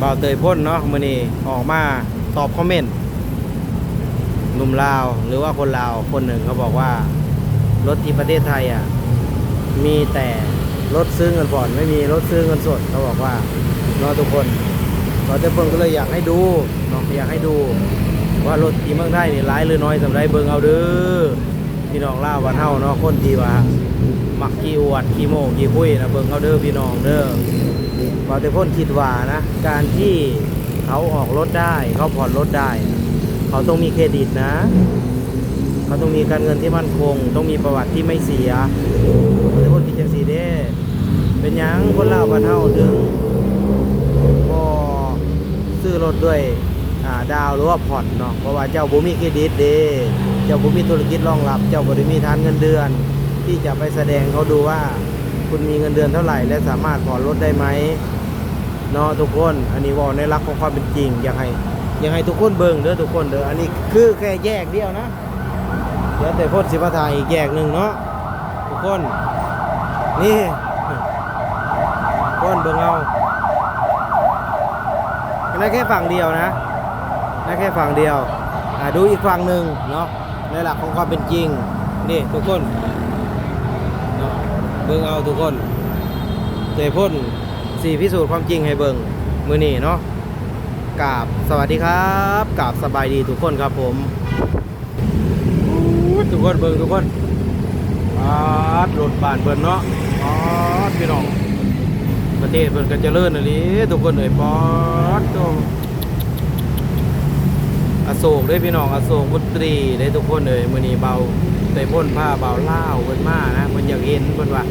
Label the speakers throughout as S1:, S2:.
S1: บ่าวเตยพ่นเนาะมื้อนี้ออกมาตอบคอมเมนต์หนุ่มลาวหรือว่าคนลาวคนหนึ่งเขาบอกว่า รถที่ประเทศไทยอะมีแต่รถซื้อเงินผ่อนไม่มีรถซื้อเงินสดเขาบอกว่าเนาะทุกคนเราจะเพิ่งก็เลยอยากให้ดูเนาะอยากให้ดู ว่ารถที่เมืองไทยนี่ร้ายหรือน้อยสำหรับเบิ่งเอาเด้อพี่น้องล่าววันเฮาเนาะคนที่ว่ามักขี้อวดขี้โม้ขี้คุยนะเบิ่งเอาเด้อพี่น้องเด้อ ว่าแต่พ่นคิดว่านะ การที่เขาออกรถได้เขาผ่อนรถได้ เขาต้องมีเครดิตนะ เขาต้องมีการเงินที่มั่นคง ต้องมีประวัติที่ไม่เสียว่าแต่พ่นคิดจังซี่เด้เป็นยังคนเล่าววันเฮาถึงบ่ซื้อรถด้วยดาวหรือว่าผ่อนเนาะเพราะว่าเจ้าบ่มีเครดิตเด้เจ้าบ่มีธุรกิจรองรับ เจ้าบ่ได้มีฐานเงินเดือน ที่จะไปแสดงเขาดูว่า คุณมีเงินเดือนเท่าไหร่ และสามารถผ่อนรถได้ไหมเนาะทุกคน อันนี้ว่าในหลักของความเป็นจริง อยากให้อยากให้ทุกคนเบิ่งเด้อทุกคนเด้ออันนี้คือแค่แยกเดียวนะเดี๋ยวแต่พ่นสิมาถ่ายอีกแยกหนึ่งเนาะทุกคน นี่ก้นเบิ่งเอานั่นแค่ฝั่งเดียวนะนั่นแค่ฝั่งเดียวดูอีกฝั่งหนึ่งเนาะในหลักของความเป็นจริงนี่ทุกคน เบิ่งเอาทุกคนเตยพ่นสี่พิสูจน์ความจริงให้เบิ่งมือนี่เนาะกราบสวัสดีครับกราบสบายดีทุกคนครับผมทุกคนเบิ่งทุกคนปาดรถบานเบิ่นเนาะปาดพี่น้องประเทศเพิ่นก็เจริญอันนี้ทุกคนเอ่ยปอดโตอโศกเด้พี่น้องอโศกบุตรีได้ทุกคนเอ่ยมือนี้เบา ได้พ่นผ้าเบาเล่าเพิ่นมานะเพิ่นอยากเห็นเพิ่นว่า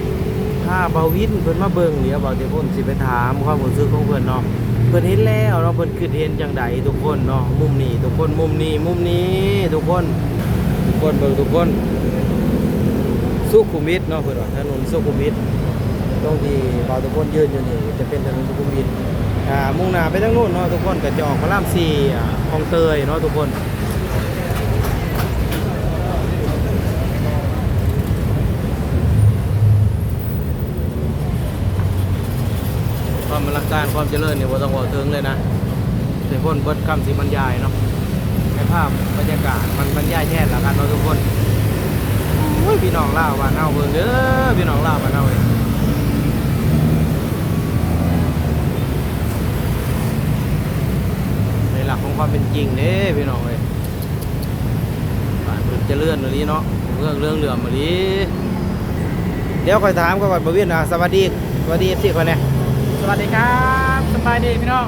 S1: ผ้าเบาวินเพิ่นมาเบิ่งเดี๋ยวเบาได้พ่นสิไปถามความรู้สึกของเพิ่นเนาะเพิ่นเห็นแล้วเนาะเพิ่นคิดเห็นจังใดทุกคนเนาะมุมนี้ทุกคนมุมนี้มุมนี้ทุกคน ทุกคนเบิ่งทุกคน สุขุมวิทเนาะเพิ่นว่าถนนสุขุมวิทตรงที่เราทุกคนยืนอยู่นี่จะเป็นถนนสุขุมวิทอ่ามุ่งหน้าไปทางโน้นเนาะทุกคนก็จะออกพระรามสี่อ่าคลองเตยเนาะทุกคนความอ ลังการความเจริญเนี่ยว่าต้องบอกถึงเลยนะทุกคนเบิดคำสิบรรยายเนาะในภาพบรรยากาศมันบรรยายแท้ละกันเนาทุกคนโอ้ยพี่น้องล่าวว่าเน่าเบิ่งเด้อพี่น้องล่าวว่าเน่าเองในหลักของความเป็นจริงเด้พี่น้องเอ้ยบ้านเพิ่นเจะเลื่อนมาลีเนาะเรื่องเรื่องเหลื่อมมาลีเดี๋ยวคอยถามก่อนบวินอะสวัสดีสวัสดีสิคนเนี่ย
S2: สวัสดีครับสบายดีพี่น้อง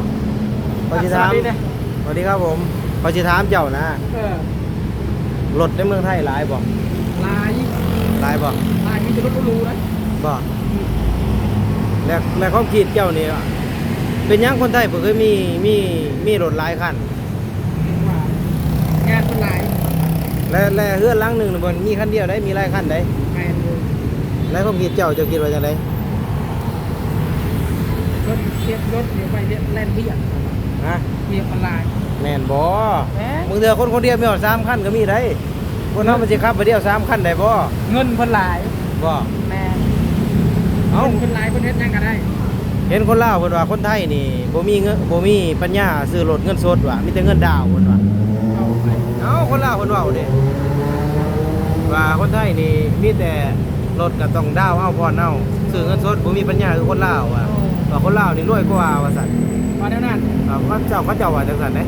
S1: ขอจิถาม
S2: สวัสดีนะ
S1: สวัสดีครับผมขอจิถามเจ้านะ
S2: เออ
S1: รถในเมืองไทยหลายบ่
S2: ลาย
S1: หลายบ่
S2: ลายมีแต่รถหรูๆนะ
S1: บ่แล้วแล้วความคิดเจ้านี่ว่าเป็นหยังคนไทยเพิ่นเคยมีมีมีรถหลายคัน
S2: ว่างานเป็นลาย
S1: และและเฮือนหลังหนึงน่ะบ่มีคันเดียวได้มีหลายคันได้
S2: แมนเลย
S1: แล้วความคิดเจ้าเจ้าคิดว่าจังได
S2: รถเทียบรถเดี๋ยวไปเรียกแล่นเบียด
S1: ฮะ
S2: เบียดเป็นลาย
S1: แม่นบ่
S2: แหม
S1: มึงเถื่อคนคนเดียวมีหอดสามคันก็มีได้คนนั้นมันจะขับไปเดียวสามคันได้บ่
S2: เงินเป็นลาย
S1: บ่
S2: แมน
S1: เอ้า
S2: เงินเป็นลายเป็นเฮ็ดยังกันได้
S1: เห็นคนลาวเพิ่นว่าคนไทยนี่บ่มีเงินบ่มีปัญญาซื้อรถเงินสดว่ะมีแต่เงินดาวน์เพิ่นว่า
S2: เอาไป
S1: เอ้าคนลาวเพิ่นเว้าเด้ว่าคนไทยนี่มีแต่รถก็ต้องดาวน์เอาผ่อนเอาซื้อเงินสดบ่มีปัญญาคือคนลาวอะ ว่าคนลาวนี่รวยกว่าว่าซั่น
S2: มาแนวนั้น
S1: อ่าเขาเจ้าเขาเจ้าว่าจังซั่นเด้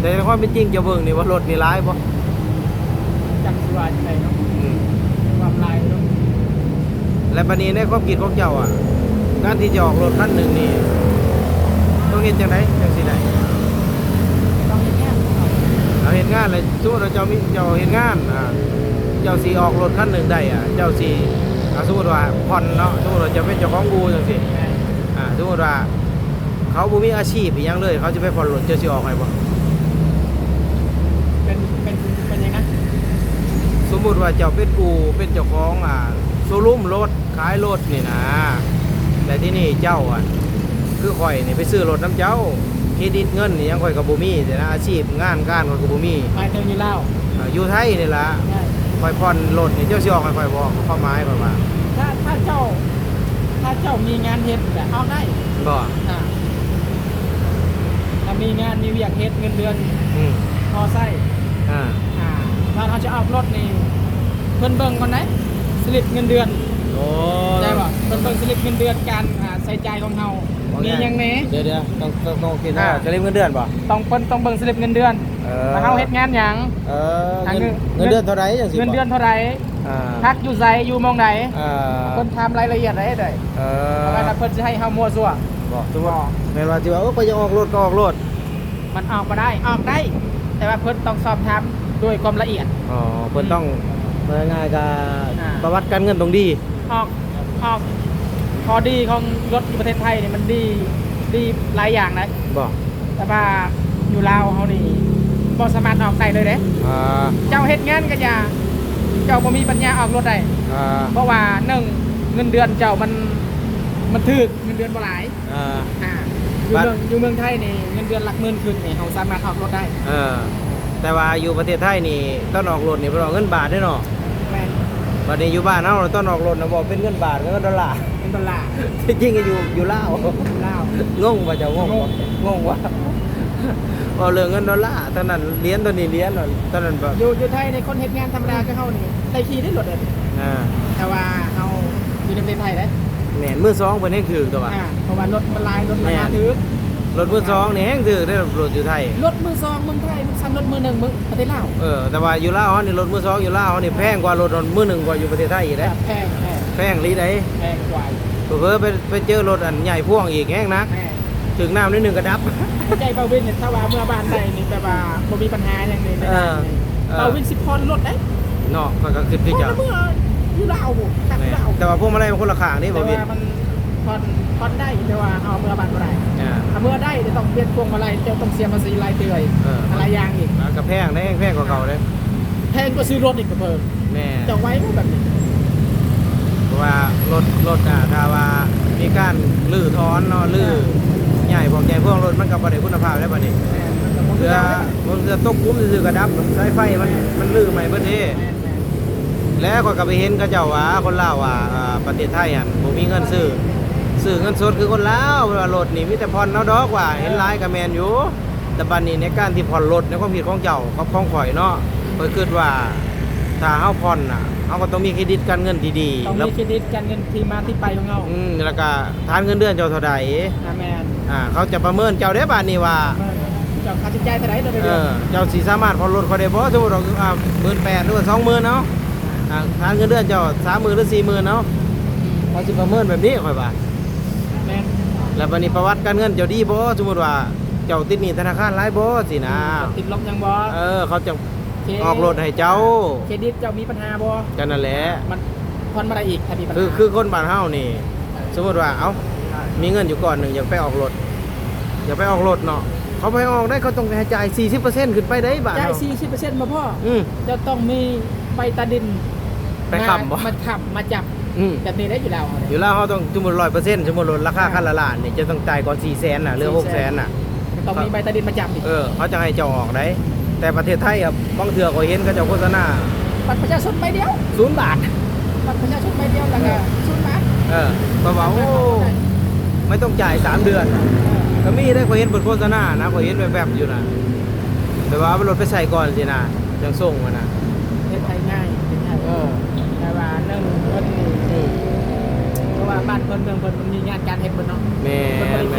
S1: แต่ในความเป็นจริงเจะเบิ่งนี่ว่ารถนี่หลายบ่
S2: จักรวาลไปเนาะ
S1: อืม
S2: ความลายเนาะ
S1: และบัดนี้ในความคิดของเจ้าอะการที่จะออกรถคันหนึ่งนี่ต้องเห็นจังไดจังสิได้
S2: ต้องอย่างเงี้ย
S1: เราเห็นงานเลยสมมติเราเจ้ามีเจ้าเห็นงานอ่าเจ้าสีออกรถคันหนึ่งได้อะเจ้าสี อ่าสมมติว่าผ่อนเนาะสมมติว่าจะเป็นเจ้าของบูจังสิ
S2: แมน
S1: อ่าสมมติว่า เขาบ่มีอาชีพอหยังเลย เขาจะไปผ่อนรถเจ้าสิออกให้บ่
S2: เป็นเป็นเป็นยังไง
S1: สมมุติว่าเจ้าเป็นกูเป็นเจ้าของอ่าโชว์รูมรถขายรถนี่นะแต่ที่นี่เจ้าอะคือข่อยนี่ไปซื้อรถน้ำเจ้าเครดิตเงินนี่ยังข่อยกับบ่มีแต่นะอาชีพงานการข่อยกับบ่มี
S2: หมายถึงยี่เล่า
S1: อ่าอยู่ไทยนี่ล่ะ
S2: ง่าย
S1: ข่อยผ่อนรถนี่เจ้าสิออกให้ข่อยบ่ความหมายข่อยว่า
S2: ถ้าถ้าเจ้า ถ้าเจ้ามีงานเฮ็ดแบบเอาได้
S1: บ่
S2: อ่ามีงานมีเวียกเฮ็ดเงินเดือน
S1: อืม
S2: พอใช้
S1: อ่า
S2: อ่าถ้าเขาจะออกรถนี่เพิ่นเบิ่งก่อนไหนสลิปเงินเดือน
S1: โอ้
S2: ใช่ป่ะเพิ่นเบิ่งสลิปเงินเดือนการอ่าใช้จ่ายของเฮา มีหยังแหน่
S1: เดี๋ยวเดี๋ยวต้องต้องต้องกิน
S2: อ่า
S1: นะจะเรียกเงินเดือนป่ะ
S2: ต้องเพิ่นต้องเบิ่งสลิปเงินเดือน
S1: เออ
S2: ว่าเฮาเฮ็ดงานหยัง
S1: เออ
S2: ทาง
S1: เงิน
S2: เงิน
S1: เงินเดือนเท่าไหร่จังสิ
S2: เงินเดือนเท่าไหร่
S1: อ่า
S2: พักอยู่ไสอยู่หมองไหน
S1: อ่า
S2: เพิ่นทำรายละเอียดได้ได้
S1: เอ
S2: เพราะ
S1: อ
S2: ว่าถ้าเพิ่นสิให้เฮามั่วซั่ว
S1: บอกทุกว่าแม่นว่าที่ว่าเออไปจะออกรถก็ออกรถ
S2: มันออกมาได้ออกได้ แต่ว่าเพิ่นต้องสอบถามด้วยความละเอียด
S1: อ๋อเพิ่นต้องมาง่ายๆกับ
S2: อ่า
S1: ประวัติการเงินตรงดี
S2: ออกออก พอดีของรถอยู่ประเทศไทยนี่มันดีดีหลายอย่างนะ
S1: บอก
S2: แต่ว่าอยู่ลาวเฮานี่บ่สามารถออกได้เลยเด้
S1: อ่า
S2: เจ้าเฮ็ดงานก็อย่าเจ้าบ่มีปัญญาออกรถได้
S1: อ่า
S2: เพราะว่าหนึ่งเงินเดือนเจ้ามันมันถึกเงินเดือนบ่หลาย
S1: อ่า
S2: อ่าอยู่
S1: บัด
S2: เมืองอยู่เมืองไทยนี่เงินเดือนหลักหมื่นขึ้นนี่เฮาสามารถออกรถได้
S1: เออแต่ว่าอยู่ประเทศไทยนี่ต้นออกรถนี่เพิ่นออกเงินบาทเด้อเนาะ
S2: แม่น
S1: บัดนี้อยู่บ้านเฮาต้นออกรถน่ะบอกเป็นเงินบาทเงินดอลลาร์
S2: เป็นดอลลาร์
S1: ที่จริงก็อยู่อยู่ลาว
S2: ลาว
S1: งงว่าจะงงบ่งงว่าว่าเรื่องเงินดอลลาร์ตอนนั้นเหรียญตัวนี้เหรียญน่ะตอนนั้นแบบ
S2: อยู่อยู่ไทยในคนเฮ็ดงานธรรมดาก็เฮานี่ได้ขี่ได้รถเด้
S1: อ่า
S2: แต่ว่าเฮาอยู่ในประเทศไทยเด้
S1: แม่นมือสองเพิ่นให้ถือตัวว่า
S2: อ่าเพราะว่ารถมันหลายรถมันมาถึก
S1: รถมือสองนี่แห้งถือได้รถอยู่ไทย
S2: รถมือสองเมืองไทยมันซ้ำรถมือหนึ่งเมืองประเทศลาว
S1: เออแต่ว่าอยู่ลาวเฮานี่รถมือสองอยู่ลาวเฮานี่แพงกว่ารถมือหนึ่งกว่าอยู่ประเทศไทยอีก
S2: แพ
S1: เด้
S2: งแพงแพง
S1: แพงลีได้
S2: แพงกว่า
S1: เพิ่นไปไปเจอรถอันใหญ่พ่วงอีกแห้งนัก
S2: แพง
S1: ถึงน้ำนิดหนึงก็ดับ
S2: ใจเบาวินเนี่ยถ้าว่าเมื่อบ้านใดนี่แปลว่าบ่มีปัญหาอย่างนี้ไม่
S1: เอ
S2: ได้
S1: อเออ
S2: เบาวินสิบพรรถได้
S1: เนาะก็ก็คือ
S2: พ
S1: ที่
S2: ร
S1: จะ
S2: เมื่ออยู่ลาวบ่ขับ
S1: แม่
S2: ลาว
S1: แต่ว่าพวกมาลัยมันคนละข้างนี่
S2: แต่
S1: บ่วิน
S2: ว่ามันพรพรได้แต่ว่าเอาเมื่อบ้านบ่ได้
S1: อ่า
S2: ถ้าเมื่อได้จะต้องเปลี่ยนพวงมาลัยจะต้องเสียภาษีรายเดือน
S1: เอออ
S2: อะไรอย่างอีก
S1: แล้วก็แพงได้แพงกว่าเก่าเด้
S2: แพงกว่าซื้อรถอีกก็เพิ่ม
S1: แม่
S2: จะไว้บ่แบบนี้
S1: เพราะ ว่ารถรถอะถ้าว่ามีการลื้อถอนเนาะลื้อใหญ่พวกใหญ่พวกรถมันก็บ่ได้คุณภาพได้บัดนี้
S2: แม่นมันก็บ่คื
S1: เรืออ
S2: เก่าแล้ว
S1: มันเรือตกคุ้มซื่อกระดับสายไฟมันมันลื้อใหม่เบิดเด้
S2: แม่นแม่น
S1: แล้วก็ก็ไปเห็นเขาเจ้าว่าคนลาวว่าอ่าประเทศไทยอะบ่มีเงินซื้อซื้อเงินสดคือคนลาวเวลารถนี่มีแต่ผ่อนเอาดอกว่าเห็นหลายก็แมนอยู่แต่บัดนี้ในการที่ผ่อนรถในความคิดของเจ้ากับของข่อยเนาะข่อยคิดว่า ถ้าเฮาผ่อนน่ะเฮาก็ต้องมีเครดิตการเงินที่ดี
S2: ต้อง
S1: แล้ว
S2: มีเครดิตการเงินที่มาที่ไปของเรา
S1: อืมแล้วก็ทานเงินเดือนเจ้าเท่าใด
S2: อ่าแมน
S1: อ่าเขาจะประเมินเจ้าได้บาดนี้ว่า
S2: เจ้าค่าใช้จ่ายเท่าไหร่ต่อ
S1: เอ
S2: เดือน
S1: อเจ้าสิสามารถผ่อนรถเขาได้บ่สมมุติเราอ่า18,000หรือว่า20,000เนาะอ่าทานเงินเดือนเจ้า30,000หรือ40,000เนาะเขาสิประเมินแบบนี้ข่อยว่า
S2: แมน
S1: แล้วบัดนี้ประวัติการเงินเจ้าดีบ่สมมุติว่าเจ้าติดหนี้ธนาคารหลายบ่สินะ
S2: ติดลบยังบ่
S1: เออเขาจะ
S2: เค
S1: ออกรถให้เจ้า
S2: เครดิตเจ้ามีปัญหาบ่
S1: กันนั่นแหละ
S2: มันผ่อนมาได้อีกถ้ามีปัญหา
S1: คือคือคนบ้านเฮานี่ สมมติว่า เอ้า มีเงินอยู่ก่อนหนึ่งอยากไปออกรถ อยากไปออกรถเนาะ เขาไปออกได้เขาต้องให้จ่าย 40%ขึ้นไปได้บ้าน
S2: จ่าย
S1: เฮา
S2: 40%บ่พ่อ
S1: อืม
S2: จะต้องมีใบตาดิน
S1: ไปขับบ่
S2: มาขับมาจับ
S1: อืม
S2: แบบนี้ได้อยู่แล้ว
S1: อยู่แล้วเขาต้องสมมุติ100%สมมุติรถราคาคันละล้านนี่จะต้องจ่ายก่อน400,000น่ะเหลือ600,000น่ะ
S2: ต้องมีใบตาดินมาจับอีก
S1: เออ เขาจะให้เจ้าออกได้ แต่ประเทศไทยอะบางเทื่อก็เห็นเขาเจ้าโฆษณา
S2: บัตรประชาชนใบเดียว
S1: 0บาท
S2: บัตรประชาชนใบเดียวแล้วก็ศูนย์บาท
S1: เออก็ว่าโอ้ไม่ต้องจ่าย3เดือนก็มีได้ก็เห็นบนโฆษณานะก็เห็นแบบๆอยู่นะแต่ว่าเอารถไปใส่ก่อนสินะยังส่งมานะ
S2: ประเทศไทยง่ายประเทศไทย
S1: เออ
S2: แต่ว่าเรื่องเพิ่นนี่
S1: อืม
S2: เพราะว่าบ้านเพิ่นเมืองเพิ่นมันมีงานการเฮ็ดเพิ่นเนาะ
S1: แม่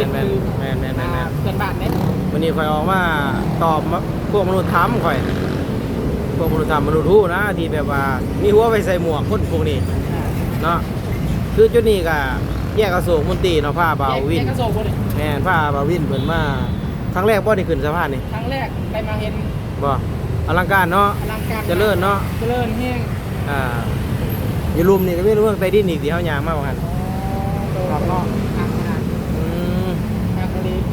S1: น
S2: เพิ่นบ่ได้
S1: แม่
S2: เฮ็
S1: น
S2: ด
S1: แม่น
S2: คือ
S1: แม่นแม่นแม่น
S2: อ่า
S1: แม่น
S2: เพื่อนบ้านเนี่ย
S1: วันนี้คอยออกมาตอบมาพวกมนุษย์ทำข่อยพวกมนุษย์ทำมนุษย์ทู่นะที่แบบว่ามีหัวไปใส่หมวกคนพวกนี้เนาะคือจุดนี้ก็แยกกระโศกมนตรีเนาะผ้าบาววิน
S2: แยกกระโสกบ่นี่
S1: แม่นผ้าบาววินเพิ่นมาครั้งแรกบ่ได้ขึ้นสะพานนี่
S2: ครั้งแรกได้มาเห็น
S1: บ่อลังการเนาะ
S2: อลังการ
S1: เจริญเนาะ
S2: เจริญแห้ง
S1: อ่าอยู่รุมนี่ก็มีเรื่องใต้ดินอีกที่เฮายางมาว่ากัน
S2: ออกเนาะทางขนาด
S1: อืม
S2: ทาง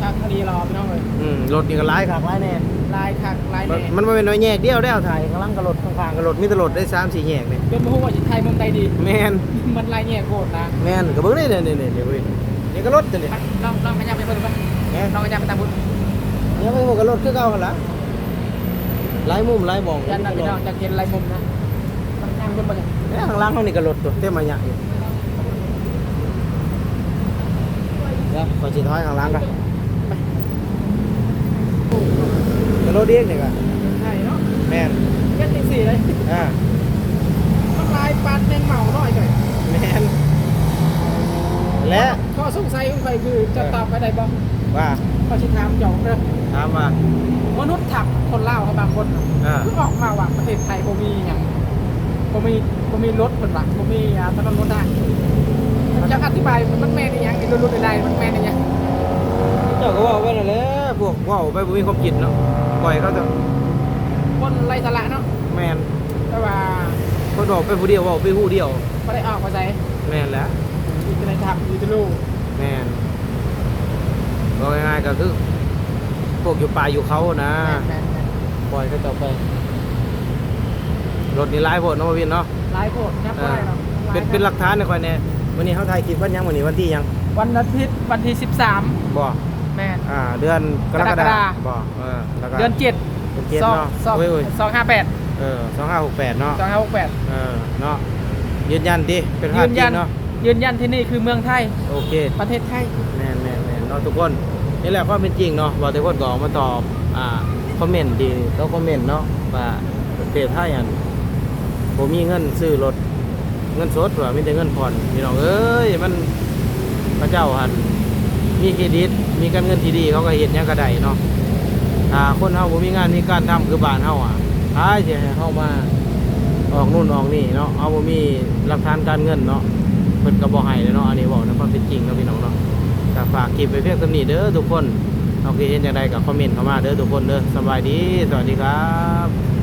S2: คดีทางคดีรอพี่น้องเลย
S1: อืมรถนี่ก็หลายคักหลายแน่
S2: ลายคักลาย
S1: มัน
S2: แน่
S1: มันบ่เป็นน้อยแยกเดียวได้เอาถ่ายข้างหลังก็รถข้างๆก็รถมีแต่รถได้3 4แยกนี่
S2: จนบ่ฮู้ว่าสิไทยเมืองใดดี
S1: แม่น
S2: มันลายแง่โคตรนะ
S1: แม่นก็เบิ่งได้เนี่ยเนี่ยเดี๋ยวเว้ยนี่ก็รถตัวนี้
S2: ไปลองลองขยับไปเบิ่งไป
S1: แม่น
S2: ลองขยับไปตามบุญ
S1: เนี่ยมันก็รถคือเก่าหั่นล่ะหลายมุมหลายบ่อง
S2: ยันนะพี่น้องจะเห็นลายมุมนะต้องนั่งบนบ่เนี่ย
S1: เนี่ยข้างหลังเฮานี่ก็รถตัวเต็มมาหยะอยู่เดี๋ยวขอสิถอยข้างหลังก่อน
S2: ถูก
S1: แต่ รถเด้งนี่ก็
S2: ใช่เนาะ
S1: แม่น
S2: เก็ตสี่เลย
S1: อ่า
S2: มันลายปานแมงเมาหน่อยหน่อย
S1: แม่นและ
S2: ข้อสงสัยของใครคือจะตอบไปได้บ้าง
S1: ว่า
S2: ข้อชิถามหยองเด้อ
S1: ถามว่าม
S2: นุษย์ถักคนเล่าวเขาบางคน
S1: อ่า
S2: เพิ่งออกมาว่าประเทศไทยบ่มีอย่างบ่มีบ่มีรถคนว่าบ่มีอ่าถนนรถได้จะอธิบายมันแม่นอีหยังไอ้รถใดๆมันแม่นอีหยัง
S1: เจ้าก็เว่าไปนั่นแหละพวกเว่าไปบ่มีความคิดเนาะ ปล่อยเขาจะ
S2: คนไร้สาระเนาะ
S1: แม่น
S2: แต่ว่า
S1: คนบอกไปผู้เดียวเว่าไปผู้เดียว
S2: บ่ได้ออกมาใส่
S1: แม่นแหล้ว
S2: อีกในทับอีกลูก
S1: แม่นบอกง่ายๆก็คือพวกอยู่ป่าอยู่เขานะ
S2: แม่นๆ
S1: ปล่อยเขาเจ้าไปรถนี่หลายโพดเนาะบ่วินเนาะ
S2: ๆหลายโพดนับบ่ได้หรอก
S1: เป็นเป็นหลักฐานนะคอยแน่วันนี้เขาถ่ายคลิปวันหยังวันนี้วันที่หยัง
S2: วันอาทิตย์วันที่ 13
S1: บ่
S2: แม่น
S1: อ่าเดือนกรก
S2: กรก
S1: ฎา
S2: ฎา
S1: คมบ่เออแล้วก็
S2: เดือนเจ็ด
S1: เดือนเจ็ด
S2: สอง
S1: เนาะ
S2: สอง
S1: โอ้ยโอ้ย
S2: สองห้าแปด
S1: เออสองห้าหกแปดเนาะ
S2: สองห้าหกแปด
S1: เออเนาะยืนยันดิเป็นภาพ
S2: ยืน
S1: จริ
S2: ยั
S1: ง
S2: น
S1: เนาะ
S2: ยืนยันที่นี่คือเมืองไทย
S1: โอเค
S2: ประเทศไทย
S1: แม่นแม่นแม่นเนาะทุกคนนี่แหละความเป็นจริงเนาะบอกทุกคนก็ออกมาตอบอ่าคอมเมนต์ดีแล้วคอมเมนต์เนาะว่าประเทศไทยอันผมมีเงินซื้อรถเงินสดว่ามีแต่เงินผ่อนพี่น้องเอ้ยมันพระเจ้าหัน มีเครดิต มีการเงินที่ดี เขาก็เห็นยังกระได้เนาะถ้าคนเฮาบ่มีงานมีการทำคือบ้านเฮาอะท้ายสิให้เฮามาออกนู่นออกนี่เนาะเฮาบ่มีหลักฐานการเงินเนาะเพิ่นก็บ่ให้เลยเนาะอันนี้บอกในความเป็นจริงเนาะพี่น้องเนาะก็ฝากคลิปไปเพียงเท่านี้เด้อทุกคนเอาคิดเห็นอย่างไรกับคอมเมนต์เข้ามาเด้อทุกคนเด้อสบายดี สวัสดีครับ